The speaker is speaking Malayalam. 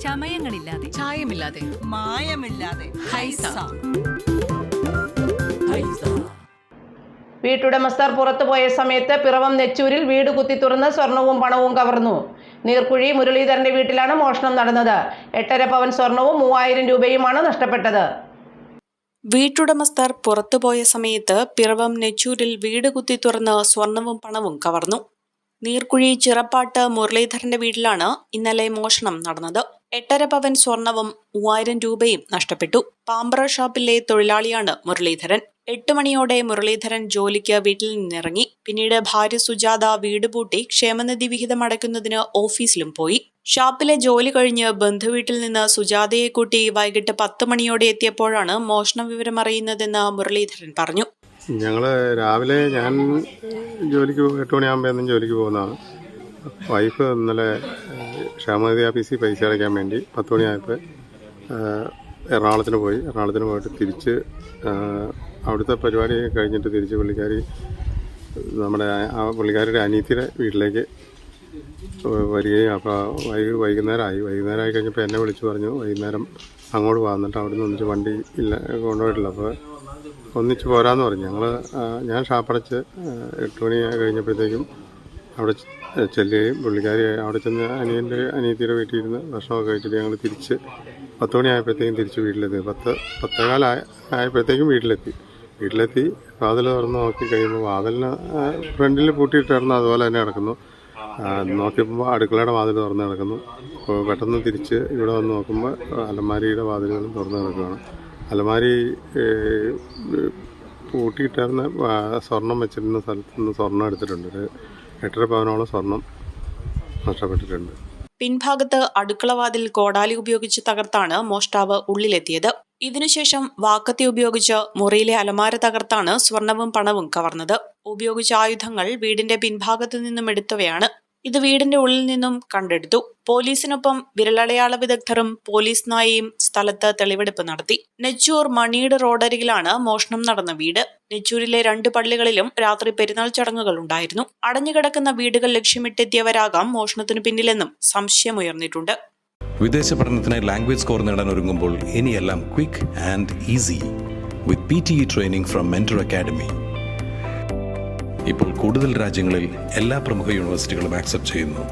ചമയങ്ങളില്ലാതെ. ചായമില്ലാതെ. മായമില്ലാതെ. ഹൈസ. വീട്ടുടമസ്ഥർ പുറത്തുപോയ സമയത്ത് പിറവം നെച്ചൂരിൽ വീട് കുത്തി തുറന്ന് സ്വർണവും പണവും കവർന്നു. നീർക്കുഴി മുരളീധരന്റെ വീട്ടിലാണ് മോഷണം നടന്നത്. എട്ടര പവൻ സ്വർണവും മൂവായിരം രൂപയുമാണ് നഷ്ടപ്പെട്ടത്. വീട്ടുടമസ്ഥർ പുറത്തുപോയ സമയത്ത് പിറവം നെച്ചൂരിൽ വീട് കുത്തി തുറന്ന് സ്വർണവും പണവും കവർന്നു. നീർക്കുഴി ചിറപ്പാട്ട് മുരളീധരന്റെ വീട്ടിലാണ് ഇന്നലെ മോഷണം നടന്നത്. എട്ടര പവൻ സ്വർണവും മൂവായിരം രൂപയും നഷ്ടപ്പെട്ടു. പാമ്പ്ര ഷോപ്പിലെ തൊഴിലാളിയാണ് മുരളീധരൻ. എട്ട് മണിയോടെ മുരളീധരൻ ജോലിക്ക് വീട്ടിൽ നിന്നിറങ്ങി. പിന്നീട് ഭാര്യ സുജാത വീട് പൂട്ടി ക്ഷേമനിധി വിഹിതം അടയ്ക്കുന്നതിന് ഓഫീസിലും പോയി. ഷാപ്പിലെ ജോലി കഴിഞ്ഞ് ബന്ധുവീട്ടിൽ നിന്ന് സുജാതയെ കൂട്ടി വൈകിട്ട് പത്ത് മണിയോടെ എത്തിയപ്പോഴാണ് മോഷണ വിവരം അറിയുന്നതെന്ന് മുരളീധരൻ പറഞ്ഞു. ഞങ്ങൾ രാവിലെ ഞാൻ ജോലിക്ക് എട്ട് മണിയാകുമ്പോൾ ജോലിക്ക് പോകുന്നതാണ്. വൈഫ് ഇന്നലെ ക്ഷേമനിധി ഓഫീസിൽ പൈസ അടയ്ക്കാൻ വേണ്ടി പത്ത് മണിയായപ്പോൾ എറണാകുളത്തിന് പോയി. എറണാകുളത്തിന് പോയിട്ട് തിരിച്ച് അവിടുത്തെ പരിപാടി കഴിഞ്ഞിട്ട് തിരിച്ച് പുള്ളിക്കാരി നമ്മുടെ ആ പുള്ളിക്കാരിയുടെ അനീത്തിയുടെ വീട്ടിലേക്ക് വരികയും. അപ്പോൾ വൈ വൈകുന്നേരമായി. വൈകുന്നേരമായി കഴിഞ്ഞപ്പോൾ എന്നെ വിളിച്ച് പറഞ്ഞു വൈകുന്നേരം അങ്ങോട്ട് പോകാൻ എന്നിട്ട് അവിടെ നിന്ന് ഒന്നിച്ച് വണ്ടി ഇല്ല കൊണ്ടുപോയിട്ടില്ല. അപ്പോൾ ഒന്നിച്ച് പോരാന്ന് പറഞ്ഞു. ഞങ്ങൾ ഞാൻ ഷാപ്പടച്ച് എട്ട് മണി കഴിഞ്ഞപ്പോഴത്തേക്കും അവിടെ ചെല്ലുകയും പുള്ളിക്കാരി അവിടെ ചെന്ന് അനിയന്റെ അനിയത്തിയുടെ വീട്ടിൽ ഇരുന്ന് ഭക്ഷണമൊക്കെ കഴിച്ചിട്ട് ഞങ്ങൾ തിരിച്ച് പത്ത് മണിയായപ്പോഴത്തേക്കും തിരിച്ച് വീട്ടിലെത്തി. പത്ത് പത്തേകാലായ ആയപ്പോഴത്തേക്കും വീട്ടിലെത്തി. വീട്ടിലെത്തി വാതിൽ തുറന്ന് നോക്കി കഴിയുമ്പോൾ വാതിലിന് ഫ്രണ്ടിൽ പൂട്ടിയിട്ടായിരുന്നു അതുപോലെ തന്നെ കിടക്കുന്നു. നോക്കിയപ്പോൾ അടുക്കളയുടെ വാതിൽ തുറന്ന് കിടക്കുന്നു. അപ്പോൾ പെട്ടെന്ന് തിരിച്ച് ഇവിടെ വന്ന് നോക്കുമ്പോൾ അലമാരിയുടെ വാതിലുകളും തുറന്ന് കിടക്കുകയാണ്. അലമാരി പൂട്ടിയിട്ടായിരുന്ന സ്വർണം വെച്ചിരുന്ന സ്ഥലത്ത് നിന്ന് സ്വർണം എടുത്തിട്ടുണ്ട്. ഒരു എട്ടര പവനോളം സ്വർണം നഷ്ടപ്പെട്ടിട്ടുണ്ട്. പിൻഭാഗത്ത് അടുക്കളവാതിൽ കോടാലി ഉപയോഗിച്ച് തകർത്താണ് മോഷ്ടാവ് ഉള്ളിലെത്തിയത്. ഇതിനുശേഷം വാക്കത്തി ഉപയോഗിച്ച് മുറിയിലെ അലമാര തകർത്താണ് സ്വർണവും പണവും കവർന്നത്. ഉപയോഗിച്ച ആയുധങ്ങൾ വീടിന്റെ പിൻഭാഗത്തു നിന്നും എടുത്തവയാണ്. ഇത് വീടിന്റെ ഉള്ളിൽ നിന്നും കണ്ടെടുത്തു. പോലീസിനൊപ്പം വിരലടയാള വിദഗ്ധരും പോലീസ് നായയും സ്ഥലത്ത് തെളിവെടുപ്പ് നടത്തി. നെച്ചൂർ മണിയുടെ റോഡരികിലാണ് മോഷണം നടന്ന വീട്. നെച്ചൂരിലെ രണ്ട് പള്ളികളിലും രാത്രി പെരുന്നാൾ ചടങ്ങുകൾ ഉണ്ടായിരുന്നു. അടഞ്ഞുകിടക്കുന്ന വീടുകൾ ലക്ഷ്യമിട്ടെത്തിയവരാകാം മോഷണത്തിനു പിന്നിലെന്നും സംശയമുയർന്നിട്ടുണ്ട് വിദേശ പഠനത്തിനായി ലാംഗ്വേജ് സ്കോർ നേടാൻ ഒരുങ്ങുമ്പോൾ ഇനിയെല്ലാം quick and easy with P T E training from Mentor Academy ഇപ്പോൾ കൂടുതൽ രാജ്യങ്ങളിൽ എല്ലാ പ്രമുഖ യൂണിവേഴ്സിറ്റികളും ആക്സെപ്റ്റ് ചെയ്യുന്നു.